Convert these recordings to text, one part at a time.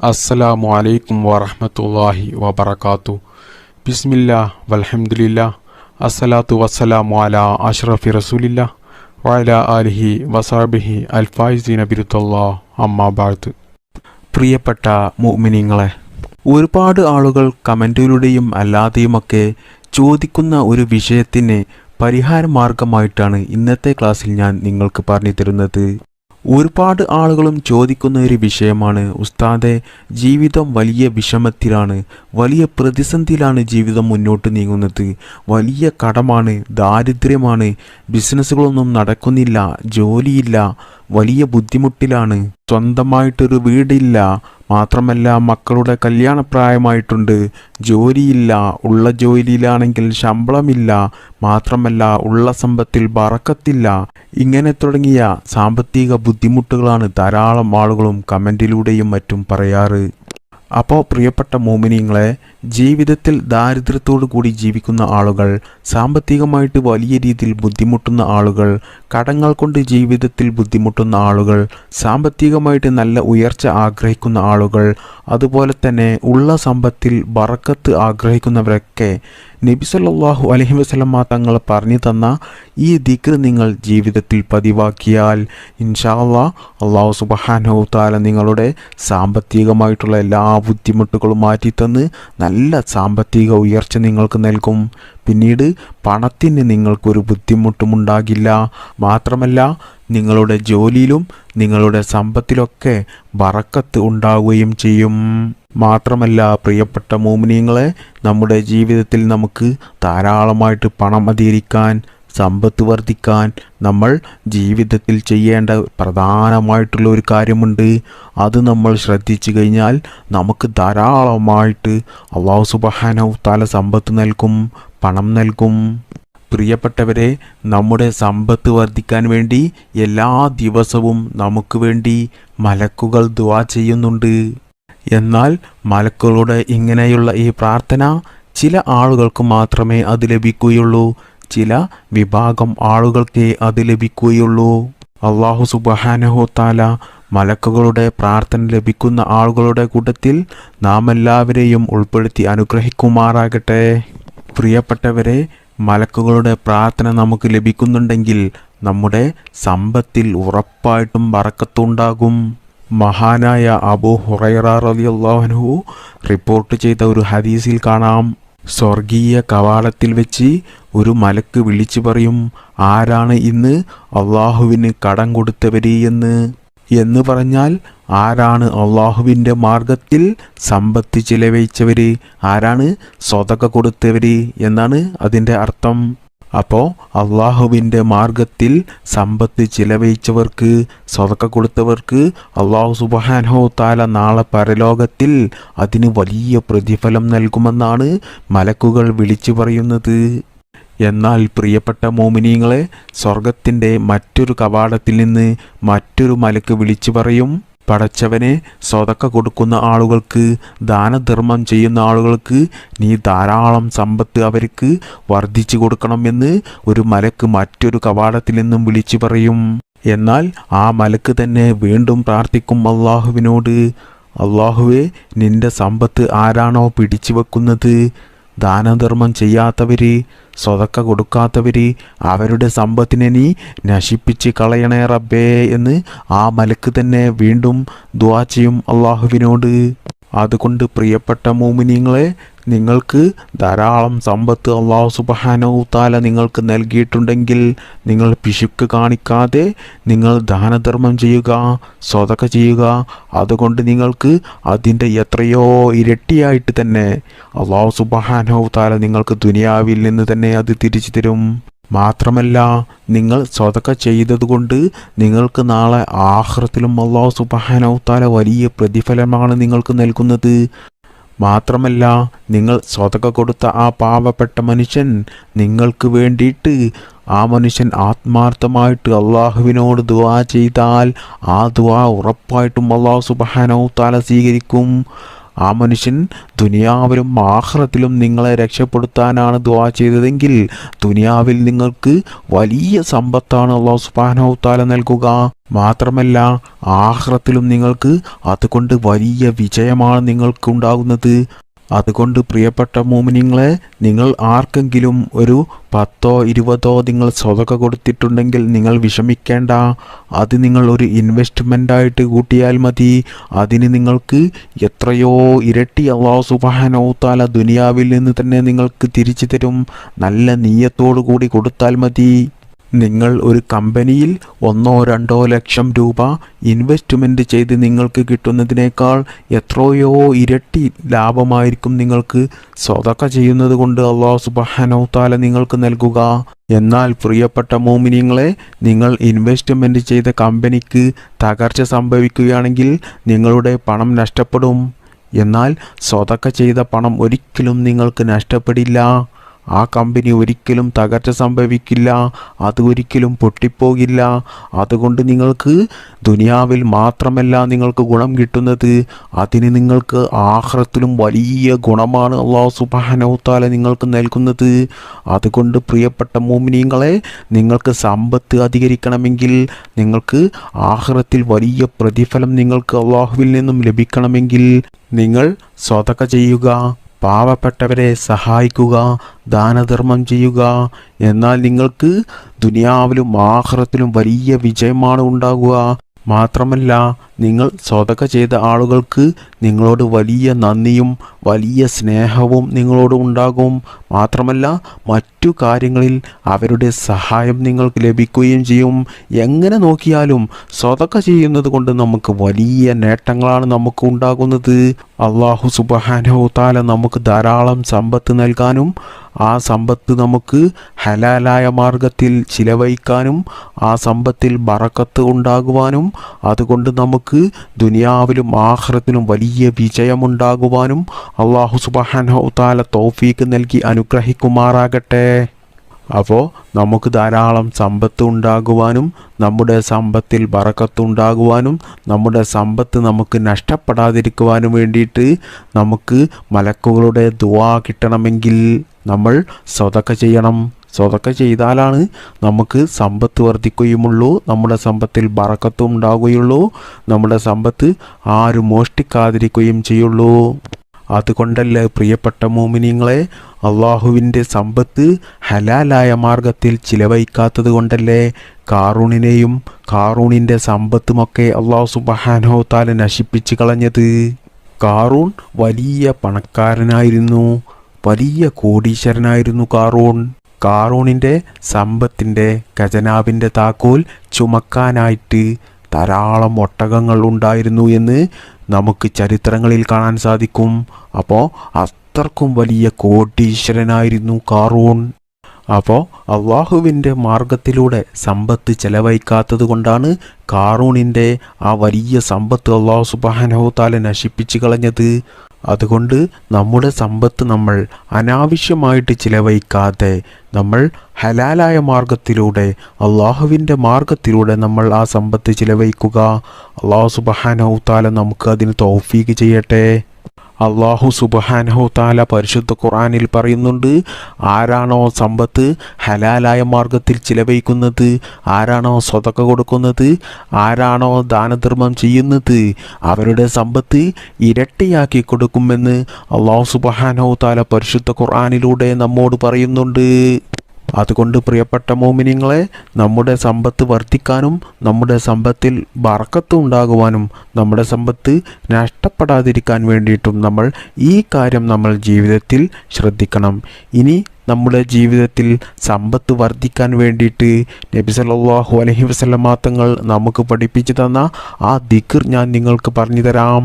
അസ്സലാമു അലൈക്കും വറഹ്മത്തുള്ളാഹി വബറകാതു ബിസ്മില്ല വലഹമുല്ല അസ്സലാത്തു വസ്സലാമു അല അഷ്റഫി റസൂലില്ല വഅല ആലിഹി വസാബിഹി അൽഫായിസീന ബിരുത്തല്ലാ അമ്മാ ബാദ് പ്രിയപ്പെട്ട മുഅ്മിനീങ്ങളെ ഒരുപാട് ആളുകൾ കമന്റിലൂടെയും അല്ലാതെയുമൊക്കെ ചോദിക്കുന്ന ഒരു വിഷയത്തിന് പരിഹാര മാർഗമായിട്ടാണ് ഇന്നത്തെ ക്ലാസ്സിൽ ഞാൻ നിങ്ങൾക്ക് പറഞ്ഞു തരുന്നത്. ഒരുപാട് ആളുകളും ചോദിക്കുന്ന ഒരു വിഷയമാണ് ഉസ്താദെ ജീവിതം വലിയ വിഷമത്തിലാണ് വലിയ പ്രതിസന്ധിയിലാണ് ജീവിതം മുന്നോട്ട് നീങ്ങുന്നത് വലിയ കടമാണ് ദാരിദ്ര്യമാണ് ബിസിനസ്സുകളൊന്നും നടക്കുന്നില്ല ജോലിയില്ല വലിയ ബുദ്ധിമുട്ടിലാണ് സ്വന്തമായിട്ടൊരു വീടില്ല മാത്രമല്ല മക്കളുടെ കല്യാണപ്രായമായിട്ടുണ്ട്. ജോലിയില്ല ഉള്ള ജോലിയിലാണെങ്കിൽ ശമ്പളമില്ല മാത്രമല്ല ഉള്ള സമ്പത്തിൽ ബറക്കത്തില്ല ഇങ്ങനെ തുടങ്ങിയ സാമ്പത്തിക ബുദ്ധിമുട്ടുകളാണ് ധാരാളം ആളുകളും കമന്റിലൂടെയും മറ്റും പറയാറ്. അപ്പോൾ പ്രിയപ്പെട്ട മോമിനിയങ്ങളെ ജീവിതത്തിൽ ദാരിദ്ര്യത്തോടു കൂടി ജീവിക്കുന്ന ആളുകൾ സാമ്പത്തികമായിട്ട് വലിയ രീതിയിൽ ബുദ്ധിമുട്ടുന്ന ആളുകൾ കടങ്ങൾ കൊണ്ട് ജീവിതത്തിൽ ബുദ്ധിമുട്ടുന്ന ആളുകൾ സാമ്പത്തികമായിട്ട് നല്ല ഉയർച്ച ആഗ്രഹിക്കുന്ന ആളുകൾ അതുപോലെ തന്നെ ഉള്ള സമ്പത്തിൽ ബറക്കത്ത് ആഗ്രഹിക്കുന്നവരൊക്കെ നബിസല്ലാഹു അലഹി വസ്ലമ്മ തങ്ങൾ പറഞ്ഞു തന്ന ഈ ദിക്ർ നിങ്ങൾ ജീവിതത്തിൽ പതിവാക്കിയാൽ ഇൻഷാല്ലാ അള്ളാ അള്ളാഹു സുബ്ഹാനഹു താല നിങ്ങളുടെ സാമ്പത്തികമായിട്ടുള്ള എല്ലാ ബുദ്ധിമുട്ടുകളും മാറ്റിത്തന്ന് നല്ല സാമ്പത്തിക ഉയർച്ച നിങ്ങൾക്ക് നൽകും. പിന്നീട് പണത്തിന് നിങ്ങൾക്കൊരു ബുദ്ധിമുട്ടുമുണ്ടാകില്ല. മാത്രമല്ല നിങ്ങളുടെ ജോലിയിലും നിങ്ങളുടെ സമ്പത്തിലൊക്കെ വറക്കത്ത് ഉണ്ടാവുകയും ചെയ്യും. മാത്രമല്ല പ്രിയപ്പെട്ട മോമിനിയങ്ങളെ നമ്മുടെ ജീവിതത്തിൽ നമുക്ക് ധാരാളമായിട്ട് പണം അധികരിക്കാൻ സമ്പത്ത് വർദ്ധിക്കാൻ നമ്മൾ ജീവിതത്തിൽ ചെയ്യേണ്ട പ്രധാനമായിട്ടുള്ള ഒരു കാര്യമുണ്ട്. അത് നമ്മൾ ശ്രദ്ധിച്ചു കഴിഞ്ഞാൽ നമുക്ക് ധാരാളമായിട്ട് അള്ളാഹു സുബഹാന താല സമ്പത്ത് നൽകും പണം നൽകും. പ്രിയപ്പെട്ടവരെ നമ്മുടെ സമ്പത്ത് വർദ്ധിക്കാൻ വേണ്ടി എല്ലാ ദിവസവും നമുക്ക് വേണ്ടി മലക്കുകൾ ദുവാ ചെയ്യുന്നുണ്ട്. എന്നാൽ മലക്കുകളുടെ ഇങ്ങനെയുള്ള ഈ പ്രാർത്ഥന ചില ആളുകൾക്ക് മാത്രമേ അത് ലഭിക്കുകയുള്ളൂ. ചില വിഭാഗം ആളുകൾക്കേ അത് ലഭിക്കുകയുള്ളൂ. അള്ളാഹു സുബഹാനഹു താല മലക്കുകളുടെ പ്രാർത്ഥന ലഭിക്കുന്ന ആളുകളുടെ കൂട്ടത്തിൽ നാം എല്ലാവരെയും ഉൾപ്പെടുത്തി അനുഗ്രഹിക്കുമാറാകട്ടെ. പ്രിയപ്പെട്ടവരെ മലക്കുകളുടെ പ്രാർത്ഥന നമുക്ക് ലഭിക്കുന്നുണ്ടെങ്കിൽ നമ്മുടെ സമ്പത്തിൽ ഉറപ്പായിട്ടും വറക്കത്തുണ്ടാകും മഹാനായ അബു ഹുറൈറ റളിയല്ലാഹു റിപ്പോർട്ട് ചെയ്ത ഒരു ഹദീസിൽ കാണാം. സ്വർഗീയ കവാടത്തിൽ വെച്ച് ഒരു മലക്ക് വിളിച്ചു പറയും ആരാണ് ഇന്ന് അള്ളാഹുവിന് കടം കൊടുത്തവരി എന്ന്? എന്ന് പറഞ്ഞാൽ ആരാണ് അള്ളാഹുവിന്റെ മാർഗത്തിൽ സമ്പത്ത് ചിലവഴിച്ചവര്? ആരാണ് സ്വതക കൊടുത്തവര്? എന്നാണ് അതിന്റെ അർത്ഥം. അപ്പോൾ അള്ളാഹുവിന്റെ മാർഗത്തിൽ സമ്പത്ത് ചിലവഴിച്ചവർക്ക് സ്വതക്ക കൊടുത്തവർക്ക് അള്ളാഹു സുബഹാനോ താല നാളെ പരലോകത്തിൽ അതിന് വലിയ പ്രതിഫലം നൽകുമെന്നാണ് മലക്കുകൾ വിളിച്ചു പറയുന്നത്. എന്നാൽ പ്രിയപ്പെട്ട മോമിനിയങ്ങളെ സ്വർഗത്തിന്റെ മറ്റൊരു കവാടത്തിൽ നിന്ന് മറ്റൊരു മലക്ക് വിളിച്ചു പറയും പടച്ചവനെ സ്വതക്ക കൊടുക്കുന്ന ആളുകൾക്ക് ദാനധർമ്മം ചെയ്യുന്ന ആളുകൾക്ക് നീ ധാരാളം സമ്പത്ത് അവർക്ക് വർദ്ധിച്ചു കൊടുക്കണമെന്ന് ഒരു മലക്ക് മറ്റൊരു കവാടത്തിൽ നിന്നും വിളിച്ചു പറയും. എന്നാൽ ആ മലക്ക് തന്നെ വീണ്ടും പ്രാർത്ഥിക്കും അള്ളാഹുവിനോട് അള്ളാഹുവെ നിന്റെ സമ്പത്ത് ആരാണോ പിടിച്ചു വെക്കുന്നത് ദാനധർമ്മം ചെയ്യാത്തവര് സ്വതക്ക കൊടുക്കാത്തവര് അവരുടെ സമ്പത്തിനെ നീ നശിപ്പിച്ച് കളയണേ റബ്ബേ എന്ന് ആ മലക്ക് തന്നെ വീണ്ടും ദ്വാചയും അള്ളാഹുവിനോട് അതുകൊണ്ട് പ്രിയപ്പെട്ട മോമിനിയങ്ങളെ നിങ്ങൾക്ക് ധാരാളം സമ്പത്ത് അള്ളാഹു താല നിങ്ങൾക്ക് നൽകിയിട്ടുണ്ടെങ്കിൽ നിങ്ങൾ പിശുക്ക് കാണിക്കാതെ നിങ്ങൾ ദാനധർമ്മം ചെയ്യുക സ്വതക ചെയ്യുക. അതുകൊണ്ട് നിങ്ങൾക്ക് അതിന്റെ എത്രയോ ഇരട്ടിയായിട്ട് തന്നെ അള്ളാഹു താല നിങ്ങൾക്ക് ദുനിയാവിൽ നിന്ന് തന്നെ അത് തിരിച്ചു തരും. മാത്രമല്ല നിങ്ങൾ സ്വതക്ക ചെയ്തതുകൊണ്ട് നിങ്ങൾക്ക് നാളെ ആഹ്റത്തിലും അള്ളാഹു സുബാനൗത്താല താല വലിയ പ്രതിഫലമാണ് നിങ്ങൾക്ക് നൽകുന്നത്. മാത്രമല്ല നിങ്ങൾ സ്വതക കൊടുത്ത ആ പാവപ്പെട്ട മനുഷ്യൻ നിങ്ങൾക്ക് വേണ്ടിയിട്ട് ആ മനുഷ്യൻ ആത്മാർത്ഥമായിട്ട് അള്ളാഹുവിനോട് ദുവാ ചെയ്താൽ ആ ദുവാ ഉറപ്പായിട്ടും അള്ളാഹു സുബാനൗത്താല താല സ്വീകരിക്കും. ആ മനുഷ്യൻ ദുനിയാവിലും ആഹ്റത്തിലും നിങ്ങളെ രക്ഷപ്പെടുത്താനാണ് ദുആ ചെയ്തതെങ്കിൽ ദുനിയാവിൽ നിങ്ങൾക്ക് വലിയ സമ്പത്താണ് അള്ളാഹു സുബ്ഹാനഹു തആല നൽകുക. മാത്രമല്ല ആഹ്റത്തിലും നിങ്ങൾക്ക് അതുകൊണ്ട് വലിയ വിജയമാണ് നിങ്ങൾക്കുണ്ടാകുന്നത്. അതുകൊണ്ട് പ്രിയപ്പെട്ട മോമിനിങ്ങളെ നിങ്ങൾ ആർക്കെങ്കിലും ഒരു പത്തോ ഇരുപതോ നിങ്ങൾ സ്വതക കൊടുത്തിട്ടുണ്ടെങ്കിൽ നിങ്ങൾ വിഷമിക്കേണ്ട. അത് നിങ്ങൾ ഒരു ഇൻവെസ്റ്റ്മെന്റായിട്ട് കൂട്ടിയാൽ മതി. അതിന് നിങ്ങൾക്ക് എത്രയോ ഇരട്ടി അള്ളാഹു സുബാനോത്താല ദുനിയാവിൽ നിന്ന് തന്നെ നിങ്ങൾക്ക് തിരിച്ചു തരും. നല്ല നീയത്തോടു കൂടി കൊടുത്താൽ മതി. നിങ്ങൾ ഒരു കമ്പനിയിൽ ഒന്നോ രണ്ടോ ലക്ഷം രൂപ ഇൻവെസ്റ്റ്മെന്റ് ചെയ്ത് നിങ്ങൾക്ക് കിട്ടുന്നതിനേക്കാൾ എത്രയോ ഇരട്ടി ലാഭമായിരിക്കും നിങ്ങൾക്ക് സ്വതക്ക ചെയ്യുന്നത് കൊണ്ട് അള്ളാഹു സുബാനോത്താല നിങ്ങൾക്ക് നൽകുക. എന്നാൽ പ്രിയപ്പെട്ട മോമിനിയങ്ങളെ നിങ്ങൾ ഇൻവെസ്റ്റ്മെന്റ് ചെയ്ത കമ്പനിക്ക് തകർച്ച സംഭവിക്കുകയാണെങ്കിൽ നിങ്ങളുടെ പണം നഷ്ടപ്പെടും. എന്നാൽ സ്വതക്ക ചെയ്ത പണം ഒരിക്കലും നിങ്ങൾക്ക് നഷ്ടപ്പെടില്ല. ആ കമ്പനി ഒരിക്കലും തകർച്ച സംഭവിക്കില്ല അത് ഒരിക്കലും പൊട്ടിപ്പോകില്ല. അതുകൊണ്ട് നിങ്ങൾക്ക് ദുനിയാവിൽ മാത്രമല്ല നിങ്ങൾക്ക് ഗുണം കിട്ടുന്നത്. അതിന് നിങ്ങൾക്ക് ആഹ്റത്തിലും വലിയ ഗുണമാണ് അള്ളാഹു സുബാനോത്താല നിങ്ങൾക്ക് നൽകുന്നത്. അതുകൊണ്ട് പ്രിയപ്പെട്ട മോമിനിയങ്ങളെ നിങ്ങൾക്ക് സമ്പത്ത് അധികരിക്കണമെങ്കിൽ നിങ്ങൾക്ക് ആഹ്റത്തിൽ വലിയ പ്രതിഫലം നിങ്ങൾക്ക് അള്ളാഹുവിൽ നിന്നും ലഭിക്കണമെങ്കിൽ നിങ്ങൾ സ്വതക ചെയ്യുക. പാവപ്പെട്ടവരെ സഹായിക്കുക ദാനധർമ്മം ചെയ്യുക. എന്നാൽ നിങ്ങൾക്ക് ദുനിയാവിലും ആഹ്റത്തിലും വലിയ വിജയമാണ് ഉണ്ടാകുക. മാത്രമല്ല നിങ്ങൾ സ്വതക ചെയ്ത ആളുകൾക്ക് നിങ്ങളോട് വലിയ നന്ദിയും വലിയ സ്നേഹവും നിങ്ങളോട് ഉണ്ടാകും. മാത്രമല്ല മറ്റു കാര്യങ്ങളിൽ അവരുടെ സഹായം നിങ്ങൾക്ക് ലഭിക്കുകയും ചെയ്യും. എങ്ങനെ നോക്കിയാലും സ്വതക്ക ചെയ്യുന്നത് കൊണ്ട് നമുക്ക് വലിയ നേട്ടങ്ങളാണ് നമുക്ക് ഉണ്ടാകുന്നത്. അള്ളാഹു സുബാനോ താല നമുക്ക് ധാരാളം സമ്പത്ത് നൽകാനും ആ സമ്പത്ത് നമുക്ക് ഹലാലായ മാർഗത്തിൽ ചിലവഴിക്കാനും ആ സമ്പത്തിൽ ബറക്കത്ത് ഉണ്ടാകുവാനും അതുകൊണ്ട് നമുക്ക് ദുനിയാവിലും ആഹ്റത്തിലും വലിയ വിജയമുണ്ടാകുവാനും അള്ളാഹു സുബഹാനഹു താല തോഫീക്ക് നൽകി അനുഗ്രഹിക്കുമാറാകട്ടെ. അപ്പോൾ നമുക്ക് ധാരാളം സമ്പത്ത് ഉണ്ടാകുവാനും നമ്മുടെ സമ്പത്തിൽ ബറക്കത്ത് ഉണ്ടാകുവാനും നമ്മുടെ സമ്പത്ത് നമുക്ക് നഷ്ടപ്പെടാതിരിക്കുവാനും വേണ്ടിയിട്ട് നമുക്ക് മലക്കുകളുടെ ദുവാ കിട്ടണമെങ്കിൽ നമ്മൾ സ്വതക്ക ചെയ്യണം. സ്വതക്ക ചെയ്താലാണ് നമുക്ക് സമ്പത്ത് വർദ്ധിക്കുകയുമുള്ളൂ നമ്മുടെ സമ്പത്തിൽ ബറക്കത്തും ഉണ്ടാകുകയുള്ളൂ നമ്മുടെ സമ്പത്ത് ആരും മോഷ്ടിക്കാതിരിക്കുകയും ചെയ്യുള്ളൂ. അതുകൊണ്ടല്ലേ പ്രിയപ്പെട്ട മോമിനിങ്ങളെ അള്ളാഹുവിന്റെ സമ്പത്ത് ഹലാലായ മാർഗത്തിൽ ചിലവഴിക്കാത്തത് കൊണ്ടല്ലേ കാറൂണിനെയും കാറൂണിന്റെ സമ്പത്തുമൊക്കെ അള്ളാഹു സുബഹാനോ താല നശിപ്പിച്ച് കളഞ്ഞത്? കാറൂൺ വലിയ പണക്കാരനായിരുന്നു വലിയ കോടീശ്വരനായിരുന്നു കാറൂൺ. കാറൂണിന്റെ സമ്പത്തിന്റെ ഖജനാവിന്റെ താക്കോൽ ചുമക്കാനായിട്ട് ധാരാളം ഒട്ടകങ്ങൾ ഉണ്ടായിരുന്നു എന്ന് നമുക്ക് ചരിത്രങ്ങളിൽ കാണാൻ സാധിക്കും. അപ്പോൾ അത്രക്കും വലിയ കോടീശ്വരനായിരുന്നു കാറൂൺ അപ്പോൾ അള്ളാഹുവിന്റെ മാർഗത്തിലൂടെ സമ്പത്ത് ചെലവഴിക്കാത്തത് കൊണ്ടാണ് കാറൂണിന്റെ ആ വലിയ സമ്പത്ത് അള്ളാഹു സുബാനഹോത്താലെ നശിപ്പിച്ചു കളഞ്ഞത്. അതുകൊണ്ട് നമ്മുടെ സമ്പത്ത് നമ്മൾ അനാവശ്യമായിട്ട് ചിലവഴിക്കാതെ നമ്മൾ ഹലാലായ മാർഗത്തിലൂടെ അള്ളാഹുവിന്റെ മാർഗത്തിലൂടെ നമ്മൾ ആ സമ്പത്ത് ചിലവഴിക്കുക. അള്ളാഹു സുബഹാനൗത്താല നമുക്ക് അതിന് തോഫീക്ക് ചെയ്യട്ടെ. അള്ളാഹു സുബഹാനഹു താല പരിശുദ്ധ ഖുറാനിൽ പറയുന്നുണ്ട് ആരാണോ സമ്പത്ത് ഹലാലായ മാർഗത്തിൽ ചിലവഴിക്കുന്നത് ആരാണോ സ്വതക്ക കൊടുക്കുന്നത് ആരാണോ ദാനധർമ്മം ചെയ്യുന്നത് അവരുടെ സമ്പത്ത് ഇരട്ടിയാക്കി കൊടുക്കുമെന്ന് അള്ളാഹു സുബഹാനഹു താല പരിശുദ്ധ ഖുർആാനിലൂടെ നമ്മോട് പറയുന്നുണ്ട്. അതുകൊണ്ട് പ്രിയപ്പെട്ട മോമിനിങ്ങളെ നമ്മുടെ സമ്പത്ത് വർദ്ധിക്കാനും നമ്മുടെ സമ്പത്തിൽ ബറക്കത്ത് ഉണ്ടാകുവാനും നമ്മുടെ സമ്പത്ത് നഷ്ടപ്പെടാതിരിക്കാൻ വേണ്ടിയിട്ടും നമ്മൾ ഈ കാര്യം നമ്മൾ ജീവിതത്തിൽ ശ്രദ്ധിക്കണം. ഇനി നമ്മുടെ ജീവിതത്തിൽ സമ്പത്ത് വർദ്ധിക്കാൻ വേണ്ടിയിട്ട് നബി സല്ലല്ലാഹു അലൈഹി വസല്ലമ തങ്ങൾ നമുക്ക് പഠിപ്പിച്ചു തന്ന ആ ദിക്ർ ഞാൻ നിങ്ങൾക്ക് പറഞ്ഞു തരാം.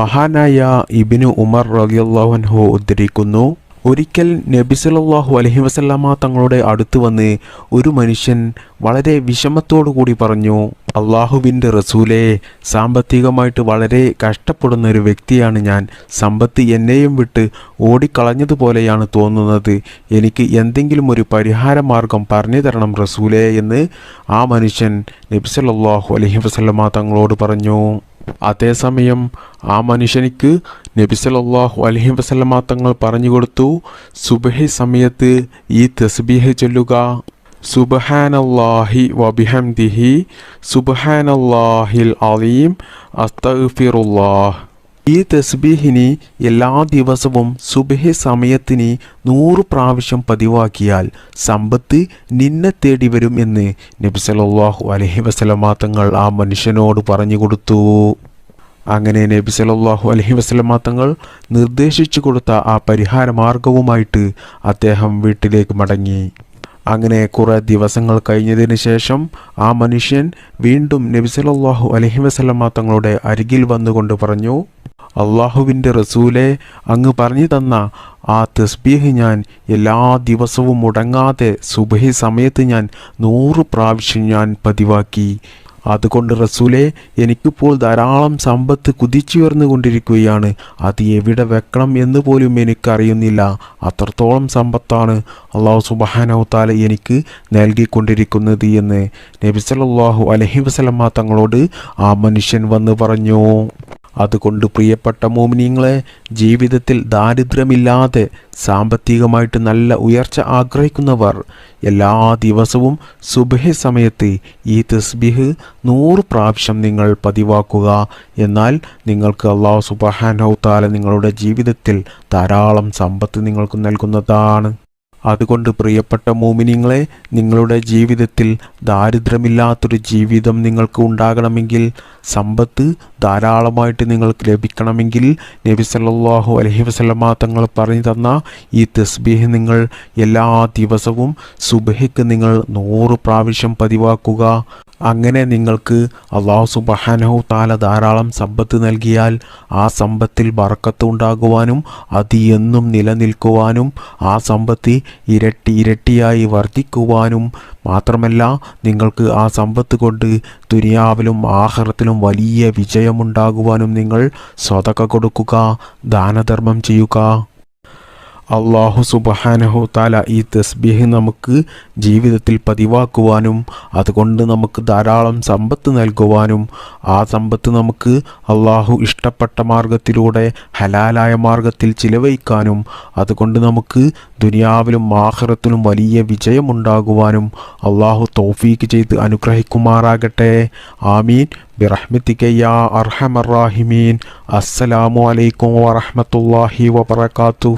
മഹാനായ ഇബിനു ഉമർ റളിയല്ലാഹു അൻഹു ഉദ്ധരിക്കുന്നു. ഒരിക്കൽ നബി സല്ലല്ലാഹു അലൈഹി വസല്ലമ തങ്ങളുടെ അടുത്ത് വന്ന് ഒരു മനുഷ്യൻ വളരെ വിഷമത്തോടു കൂടി പറഞ്ഞു അള്ളാഹുവിന്റെ റസൂലെ സാമ്പത്തികമായിട്ട് വളരെ കഷ്ടപ്പെടുന്ന ഒരു വ്യക്തിയാണ് ഞാൻ. സമ്പത്ത് എന്നെയും വിട്ട് ഓടിക്കളഞ്ഞതുപോലെയാണ് തോന്നുന്നത്. എനിക്ക് എന്തെങ്കിലും ഒരു പരിഹാര മാർഗം പറഞ്ഞു തരണം റസൂലെ എന്ന് ആ മനുഷ്യൻ നബി അലഹി അലൈഹി വസല്ലമ തങ്ങളോട് പറഞ്ഞു. അതേസമയം ആ മനുഷ്യനിക്ക് നബി സല്ലല്ലാഹു അലൈഹി വസല്ലമ തങ്ങൾ പറഞ്ഞു കൊടുത്തു സുബഹി സമയത്ത് ഈ തസ്ബീഹ് ചൊല്ലുക. സുബ്ഹാനല്ലാഹി വബിഹംദിഹി സുബ്ഹാനല്ലാഹിൽ അലീം. അസ്തഗ്ഫിറുല്ലാഹ്. ഈ തസ്ബീഹിനി എല്ലാ ദിവസവും സുബഹ സമയത്തിന് നൂറ് പ്രാവശ്യം പതിവാക്കിയാൽ സമ്പത്ത് നിന്നെ തേടി വരും എന്ന് നബി അലഹി അലൈഹി വസല്ലമ തങ്ങൾ ആ മനുഷ്യനോട് പറഞ്ഞു കൊടുത്തു. അങ്ങനെ നബി സല്ലല്ലാഹു അലൈഹി വസല്ലമ തങ്ങൾ നിർദ്ദേശിച്ചു കൊടുത്ത ആ പരിഹാര മാർഗവുമായിട്ട് അദ്ദേഹം വീട്ടിലേക്ക് മടങ്ങി. അങ്ങനെ കുറേ ദിവസങ്ങൾ കഴിഞ്ഞതിന് ശേഷം ആ മനുഷ്യൻ വീണ്ടും നബി സല്ലല്ലാഹു അലൈഹി വസല്ലമ തങ്ങളുടെ അരികിൽ വന്നുകൊണ്ട് പറഞ്ഞു അള്ളാഹുവിന്റെ റസൂലെ അങ്ങ് പറഞ്ഞു തന്ന ആ തസ്ബീഹ് ഞാൻ എല്ലാ ദിവസവും മുടങ്ങാതെ സുബഹി സമയത്ത് ഞാൻ നൂറ് പ്രാവശ്യം ഞാൻ പതിവാക്കി. അതുകൊണ്ട് റസൂലെ എനിക്കിപ്പോൾ ധാരാളം സമ്പത്ത് കുതിച്ചുയർന്നു കൊണ്ടിരിക്കുകയാണ് അത് എവിടെ വെക്കണം എന്ന് പോലും എനിക്കറിയുന്നില്ല. അത്രത്തോളം സമ്പത്താണ് അള്ളാഹു സുബാനവത്താല എനിക്ക് നൽകിക്കൊണ്ടിരിക്കുന്നത് എന്ന് നബി അലഹി വസല്ലമ തങ്ങളോട് ആ മനുഷ്യൻ വന്ന് പറഞ്ഞു. അതുകൊണ്ട് പ്രിയപ്പെട്ട മോമിനിങ്ങളെ ജീവിതത്തിൽ ദാരിദ്ര്യമില്ലാതെ സാമ്പത്തികമായിട്ട് നല്ല ഉയർച്ച ആഗ്രഹിക്കുന്നവർ എല്ലാ ദിവസവും സുബഹ സമയത്ത് ഈ തസ്ബിഹ് നൂറ് പ്രാവശ്യം നിങ്ങൾ പതിവാക്കുക. എന്നാൽ നിങ്ങൾക്ക് അള്ളാഹു സുബഹാനൗത്താല നിങ്ങളുടെ ജീവിതത്തിൽ ധാരാളം സമ്പത്ത് നിങ്ങൾക്ക് നൽകുന്നതാണ്. അതുകൊണ്ട് പ്രിയപ്പെട്ട മോമിനിങ്ങളെ നിങ്ങളുടെ ജീവിതത്തിൽ ദാരിദ്ര്യമില്ലാത്തൊരു ജീവിതം നിങ്ങൾക്ക് ഉണ്ടാകണമെങ്കിൽ സമ്പത്ത് ധാരാളമായിട്ട് നിങ്ങൾക്ക് ലഭിക്കണമെങ്കിൽ നബി സല്ലല്ലാഹു അലൈഹി വസല്ലമ തങ്ങൾ പറഞ്ഞു തന്ന ഈ തസ്ബീഹ് നിങ്ങൾ എല്ലാ ദിവസവും സുബഹയ്ക്ക് നിങ്ങൾ നൂറ് പ്രാവശ്യം പതിവാക്കുക. അങ്ങനെ നിങ്ങൾക്ക് അള്ളാഹു സുബഹാനഹു താല ധാരാളം സമ്പത്ത് നൽകിയാൽ ആ സമ്പത്തിൽ ഉണ്ടാകുവാനും അത് എന്നും നിലനിൽക്കുവാനും ആ സമ്പത്ത് ഇരട്ടി ഇരട്ടിയായി വർദ്ധിക്കുവാനും മാത്രമല്ല നിങ്ങൾക്ക് ആ സമ്പത്ത് കൊണ്ട് ദുനിയാവിലും ആഹാരത്തിലും വലിയ വിജയമുണ്ടാകുവാനും നിങ്ങൾ സ്വതക്ക കൊടുക്കുക ദാനധർമ്മം ചെയ്യുക. അള്ളാഹു സുബഹാനഹു താല ഈ തസ്ബീഹ് നമുക്ക് ജീവിതത്തിൽ പതിവാക്കുവാനും അതുകൊണ്ട് നമുക്ക് ധാരാളം സമ്പത്ത് നൽകുവാനും ആ സമ്പത്ത് നമുക്ക് അള്ളാഹു ഇഷ്ടപ്പെട്ട മാർഗത്തിലൂടെ ഹലാലായ മാർഗത്തിൽ ചിലവഴിക്കാനും അതുകൊണ്ട് നമുക്ക് ദുനിയാവിലും ആഹ്റത്തിലും വലിയ വിജയമുണ്ടാകുവാനും അള്ളാഹു തോഫീക്ക് ചെയ്ത് അനുഗ്രഹിക്കുമാറാകട്ടെ. ആമീൻ. ബിറഹ്മിത്തിക്കയ്യാ അർഹമറാഹിമീൻ അസ്സലാമു അലൈക്കും വറഹമത്തല്ലാഹി വബർക്കാത്തു